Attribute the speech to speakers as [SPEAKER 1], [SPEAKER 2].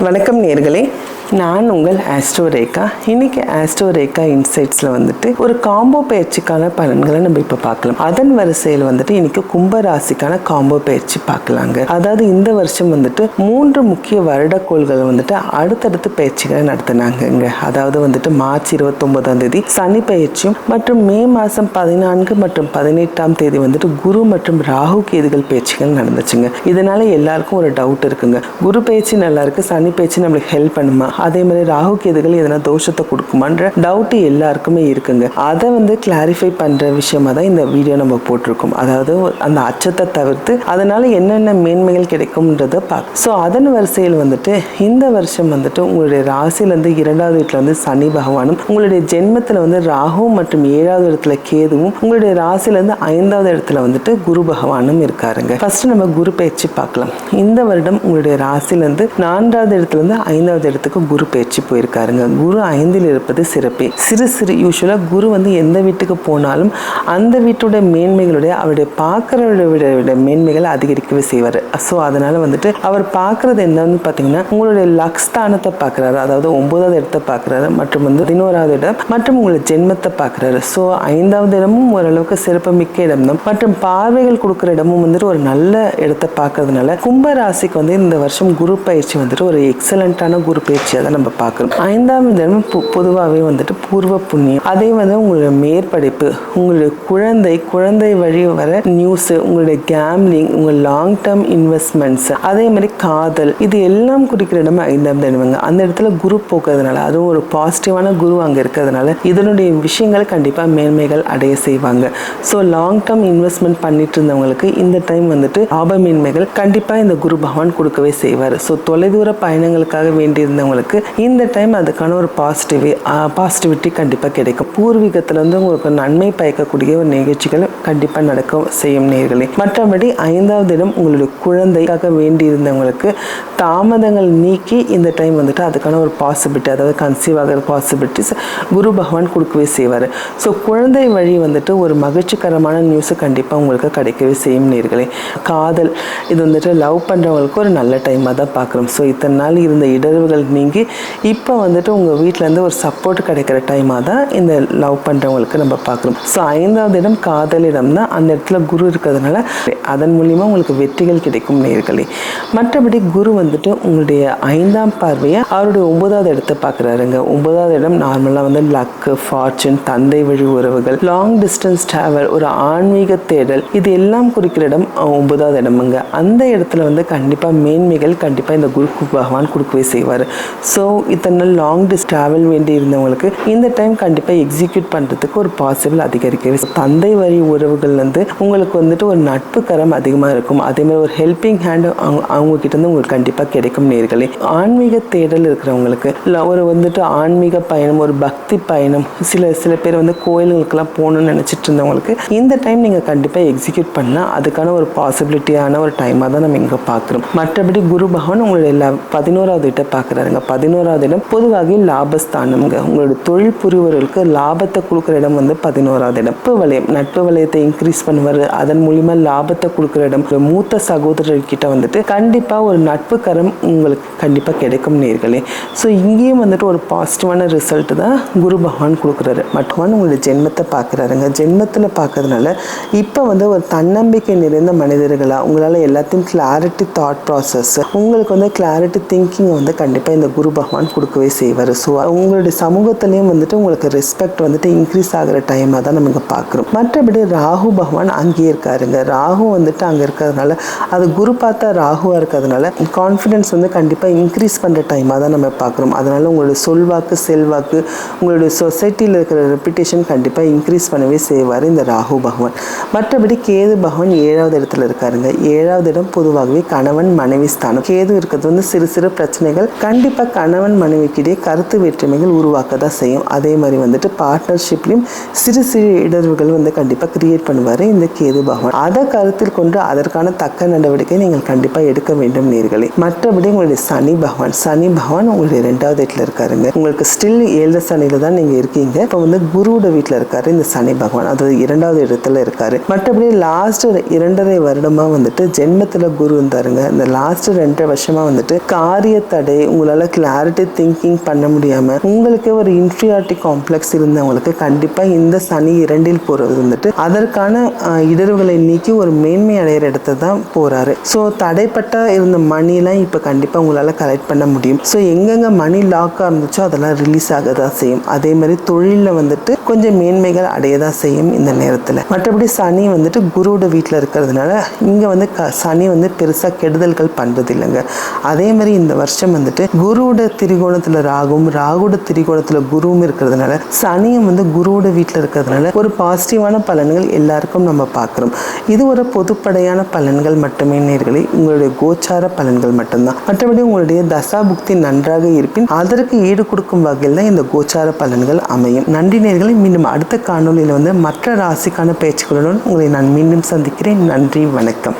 [SPEAKER 1] வணக்கம் நேர்களே. நான் உங்கள் ஆஸ்ட்ரோ ரேகா இன்னைக்கு ஆஸ்ட்ரோ ரேகா இன்சைட்ஸில் வந்துட்டு ஒரு காம்போ பயிற்சிக்கான பலன்களை நம்ம இப்போ பார்க்கலாம். அதன் வரிசையில் வந்துட்டு இன்னைக்கு கும்ப ராசிக்கான காம்போ பயிற்சி பார்க்கலாங்க. அதாவது இந்த வருஷம் வந்துட்டு மூன்று முக்கிய வருடக்கோள்கள் வந்துட்டு அடுத்தடுத்து பயிற்சிகளை நடத்தினாங்கங்க. அதாவது வந்துட்டு மார்ச் இருபத்தொன்பதாம் தேதி சனி பயிற்சியும் மற்றும் மே மாதம் பதினான்கு மற்றும் பதினெட்டாம் தேதி வந்துட்டு குரு மற்றும் ராகு கேதுகள் பயிற்சிகள் நடந்துச்சுங்க. இதனால எல்லாருக்கும் ஒரு டவுட் இருக்குங்க. குரு பயிற்சி நல்லா இருக்கு சனி பயிற்சி நம்மளுக்கு ஹெல்ப் பண்ணுமா? அதே மாதிரி ராகு கேதுகள் எதனா தோஷத்தை கொடுக்குமான்ற டவுட் எல்லாருக்குமே இருக்குங்க. அதை வந்து கிளாரிஃபை பண்ற விஷயமா தான் இந்த வீடியோ நம்ம போட்டிருக்கோம். அதாவது அந்த அச்சத்தை தவிர்த்து அதனால என்னென்ன மேன்மைகள் கிடைக்கும்ன்றத பார்க்க. ஸோ அதன் வரிசையில் வந்துட்டு இந்த வருஷம் வந்துட்டு உங்களுடைய ராசியிலேருந்து இரண்டாவது வீட்டில் வந்து சனி பகவானும் உங்களுடைய ஜென்மத்தில் வந்து ராகு மற்றும் ஏழாவது இடத்துல கேதுவும் உங்களுடைய ராசியிலேருந்து ஐந்தாவது இடத்துல வந்துட்டு குரு பகவானும் இருக்காருங்க. ஃபர்ஸ்ட் நம்ம குரு பயிற்சி பார்க்கலாம். இந்த வருடம் உங்களுடைய ராசியிலேருந்து நான்காவது இடத்துலேருந்து ஐந்தாவது இடத்துக்கு குரு பயிற்சி போயிருக்காருங்க. குரு ஐந்தில் இருப்பது சிறப்பே. சிறு சிறு யூஸ்வலாக குரு வந்து எந்த வீட்டுக்கு போனாலும் அந்த வீட்டோட மேன்மைகளுடைய அவருடைய பார்க்குறவருடைய மேன்மைகளை அதிகரிக்கவே செய்வார். ஸோ அதனால் வந்துட்டு அவர் பார்க்குறது என்னன்னு பார்த்தீங்கன்னா உங்களுடைய லக்ஸ்தானத்தை பார்க்குறாரு. அதாவது ஒன்பதாவது இடத்தை பார்க்குறாரு. மற்றும் வந்து பதினோராவது இடம் மற்றும் உங்களுடைய ஜென்மத்தை பார்க்குறாரு. ஸோ ஐந்தாவது இடமும் ஓரளவுக்கு சிறப்பு மிக்க இடம் தான். மற்றும் பார்வைகள் கொடுக்குற இடமும் வந்துட்டு ஒரு நல்ல இடத்தை பார்க்கறதுனால கும்ப ராசிக்கு வந்து இந்த வருஷம் குரு பயிற்சி வந்துட்டு ஒரு எக்ஸலண்ட்டான குரு பயிற்சியாக தான் நம்ம பார்க்குறோம் ஐந்தாம் தினம் பொதுவாகவே வந்துட்டு பூர்வ புண்ணியம். அதே வந்து உங்களுடைய மேற்படிப்பு உங்களுடைய குழந்தை குழந்தை வழி வர நியூஸ் உங்களுடைய கேம்லிங் உங்கள் லாங் டேர்ம் இன்வெஸ்ட்மெண்ட்ஸ் அதே மாதிரி காதல் இது எல்லாம் குறிக்கிற இடமா ஐந்தாம் தினமுங்க. அந்த இடத்துல குரு போக்குறதுனால அதுவும் ஒரு பாசிட்டிவான குரு அங்கே இருக்கிறதுனால இதனுடைய விஷயங்கள் கண்டிப்பாக மேன்மைகள் அடைய செய்வாங்க. ஸோ லாங் டேர்ம் இன்வெஸ்ட்மெண்ட் பண்ணிட்டு இருந்தவங்களுக்கு இந்த டைம் வந்துட்டு ஆபமேன்மைகள் கண்டிப்பாக இந்த குரு பகவான் கொடுக்கவே செய்வார். ஸோ தொலைதூர பயணங்களுக்காக வேண்டியிருந்தவங்களுக்கு இந்த டைம் அதுக்கான ஒரு பாசிட்டிவ் பாசிட்டிவிட்டி கண்டிப்பாக கிடைக்கும். பூர்வீகத்தில் வந்து உங்களுக்கு நன்மை பயக்கக்கூடிய ஒரு நிகழ்ச்சிகள் கண்டிப்பாக நடக்க செய்யும் நேர்களே. மற்றபடி ஐந்தாவது இடம் உங்களுடைய குழந்தைக்காக வேண்டியிருந்தவங்களுக்கு தாமதங்கள் நீக்கி இந்த டைம் வந்துட்டு அதுக்கான ஒரு பாசிபிலிட்டி அதாவது கன்சீவ் ஆகிற பாசிபிலிட்டிஸ் குரு பகவான் கொடுக்கவே செய்வார். ஸோ குழந்தை வழி வந்துட்டு ஒரு மகிழ்ச்சிகரமான நியூஸை கண்டிப்பாக உங்களுக்கு கிடைக்கவே செய்யும் நேர்களே. காதல் இது வந்துட்டு லவ் பண்ணுறவங்களுக்கு ஒரு நல்ல டைமாக தான் பார்க்குறோம் ஸோ இத்தனை நாள் இருந்த இடர்வுகள் நீங்க இப்போ வந்துட்டு உங்கள் வீட்டிலேருந்து ஒரு சப்போர்ட் கிடைக்கிற டைமாக தான் இந்த லவ் பண்ணுறவங்களுக்கு நம்ம பார்க்குறோம் ஸோ ஐந்தாவது இடம் காதல் இடம் தான் அந்த இடத்துல குரு இருக்கிறதுனால அதன் மூலிமா உங்களுக்கு வெற்றிகள் கிடைக்கும் நேர்களே. மற்றபடி குரு வந்துட்டு உங்களுடைய ஐந்தாம் பார்வையை அவருடைய ஒன்பதாவது இடத்தை பார்க்குறாருங்க. ஒன்பதாவது இடம் நார்மலாக வந்து லக்கு ஃபார்ச்சூன் தந்தை வழி உறவுகள் லாங் டிஸ்டன்ஸ் ட்ராவல் ஒரு ஆன்மீக தேடல் இது எல்லாம் குறிக்கிற இடம் ஒன்பதாவது இடமுங்க. அந்த இடத்துல வந்து கண்டிப்பாக மேன்மைகள் கண்டிப்பாக இந்த குரு பகவான் கொடுக்கவே செய்வார். ஸோ இத்தனை நாள் லாங் டிஸ் ட்ராவல் வேண்டி இருந்தவங்களுக்கு இந்த டைம் கண்டிப்பாக எக்ஸிக்யூட் பண்ணுறதுக்கு ஒரு பாசிபிள் அதிகரிக்கவே தந்தை வழி உறவுகள் வந்து உங்களுக்கு வந்துட்டு ஒரு நட்பு கரம் அதிகமாக இருக்கும் அதே மாதிரி ஒரு ஹெல்பிங் ஹேண்டு அவங்க அவங்க இருந்து உங்களுக்கு கண்டிப்பாக கிடைக்கும் நேர்களே. ஆன்மீக தேடல் இருக்கிறவங்களுக்கு இல்லை ஒரு வந்துட்டு ஆன்மீக பயணம் ஒரு பக்தி பயணம் சில சில பேர் வந்து கோயில்களுக்கெல்லாம் போகணும்னு நினச்சிட்டு இருந்தவங்களுக்கு இந்த டைம் நீங்கள் கண்டிப்பாக எக்ஸிக்யூட் பண்ணால் அதுக்கான ஒரு பாசிபிலிட்டியான ஒரு டைமாக தான் நம்ம இங்கே பார்க்குறோம் மற்றபடி குரு பகவான் உங்களுடைய எல்லா பதினோராவது இடம் பார்க்குறாருங்க பதினோராவது இடம் பொதுவாக லாபஸ்தானம்ங்க. உங்களுடைய தொழில் புரிவர்களுக்கு லாபத்தை கொடுக்குற இடம் வந்து பதினோராவது இடம். நட்பு வலயம் நட்பு வலயத்தை இன்க்ரீஸ் பண்ணுவார். அதன் மூலிமா லாபத்தை கொடுக்குற இடம். ஒரு மூத்த சகோதரர்கிட்ட வந்துட்டு கண்டிப்பாக ஒரு நட்பு கரம் உங்களுக்கு கண்டிப்பாக கிடைக்கும் நேர்களே. ஸோ இங்கேயும் வந்துட்டு ஒரு பாசிட்டிவான ரிசல்ட் தான் குரு பகவான் கொடுக்குறாரு. மற்றும் உங்களுடைய ஜென்மத்தை பார்க்குறாருங்க. ஜென்மத்தில் பார்க்கறதுனால இப்போ வந்து ஒரு தன்னம்பிக்கை நிறைந்த மனிதர்களாக உங்களால் எல்லாத்தையும் கிளாரிட்டி தாட் ப்ராசஸ் உங்களுக்கு வந்து கிளாரிட்டி திங்கிங் வந்து கண்டிப்பாக இந்த குரு பகவான் கொடுக்கவே செய்வார். ஸோ உங்களுடைய சமூகத்திலையும் வந்துட்டு உங்களுக்கு ரெஸ்பெக்ட் வந்துட்டு இன்க்ரீஸ் ஆகிற டைமாக தான் நம்ம இங்கே பார்க்குறோம். மற்றபடி ராகு பகவான் அங்கேயே இருக்காருங்க. ராகு வந்துட்டு அங்கே இருக்கிறதுனால அது குரு பார்த்தா ராகுவாக இருக்கிறதுனால கான்ஃபிடென்ஸ் வந்து கண்டிப்பாக இன்க்ரீஸ் பண்ணுற டைமாக தான் நம்ம பார்க்குறோம் அதனால் உங்களுடைய சொல்வாக்கு செல்வாக்கு உங்களுடைய சொசைட்டியில் இருக்கிற ரெப்புடேஷன் கண்டிப்பாக இன்க்ரீஸ் பண்ணவே செய்வார் இந்த ராகு பகவான். மற்றபடி கேது பகவான் ஏழாவது இடத்துல இருக்காருங்க. ஏழாவது இடம் பொதுவாகவே கணவன் மனைவி ஸ்தானம். கேது இருக்கிறது வந்து சிறு சிறு பிரச்சனைகள். கண்டிப்பாக கணவன் மனைவிக்கிடையே கருத்து வேற்றுமைகள் உருவாக்க தான் செய்யும். அதே மாதிரி வந்துட்டு பார்ட்னர்ஷிப்லையும் சிறு சிறு இடர்வுகள் வந்து கண்டிப்பாக கிரியேட் பண்ணுவார் இந்த கேது பகவான். அதை கருத்து கருத்தில் கொண்டு அதற்கான தக்க நடவடிக்கை நீங்கள் கண்டிப்பாக எடுக்க வேண்டும் நேர்களே. மற்றபடி உங்களுடைய சனி பகவான். சனி பகவான் உங்களுடைய ரெண்டாவது வீட்டில் இருக்காருங்க. உங்களுக்கு ஸ்டில் ஏழு சனியில தான் நீங்கள் இருக்கீங்க. இப்போ வந்து குருவோட வீட்டில் இருக்காரு இந்த சனி பகவான். அதாவது இரண்டாவது இடத்துல இருக்காரு. மற்றபடி லாஸ்ட் இரண்டரை வருடமா வந்துட்டு ஜென்மத்தில் குரு இருந்தாருங்க இந்த லாஸ்ட் ரெண்டரை வருஷமா வந்துட்டு காரிய தடை உங்களால் கிளாரிட்டி திங்கிங் பண்ண முடியாம உங்களுக்கே ஒரு இன்ஃபீரியாரிட்டி காம்ப்ளெக்ஸ் இருந்தவங்களுக்கு கண்டிப்பாக இந்த சனி இரண்டில் போறது வந்துட்டு அதற்கான ஆஹ், இடர்களை நீக்கி ஒரு மேன்மை அடையிற இடத்த தான் போறாரு. ஸோ தடைப்பட்ட இருந்த மணிலாம் இப்போ கண்டிப்பாக உங்களால் கலெக்ட் பண்ண முடியும். ஸோ எங்கெங்க மணி லாக்காக இருந்துச்சோ அதெல்லாம் ரிலீஸ் ஆக தான் செய்யும். அதே மாதிரி தொழிலில் வந்துட்டு கொஞ்சம் மேன்மைகள் அடைய தான் செய்யும் இந்த நேரத்தில். மற்றபடி சனி வந்துட்டு குருவோட வீட்டில் இருக்கிறதுனால இங்கே வந்து க சனி வந்து பெருசாக கெடுதல்கள் பண்ணுறது இல்லைங்க அதே மாதிரி இந்த வருஷம் வந்துட்டு குருவோட திரிகோணத்தில் ராகும் ராகுட திரிகோணத்தில் குருவும் இருக்கிறதுனால சனியும் வந்து குருவோட வீட்டில் இருக்கிறதுனால ஒரு பாசிட்டிவான பலன்கள் எல்லாருக்கும் நம்ம பார்க்குறோம் இது ஒரு பொதுப்படையான பலன்கள் மட்டுமே நேர்களை உங்களுடைய கோச்சார பலன்கள் மட்டும்தான். மற்றபடி உங்களுடைய தசா புக்தி நன்றாக இருப்பின் அதற்கு ஈடு கொடுக்கும் வகையில் தான் இந்த கோச்சார பலன்கள் அமையும். நன்றி நேர்களை மீண்டும் அடுத்த காணொளியில் வந்து மற்ற ராசிக்கான பேச்சுக்களுடன் உங்களை நான் மீண்டும் சந்திக்கிறேன். நன்றி வணக்கம்.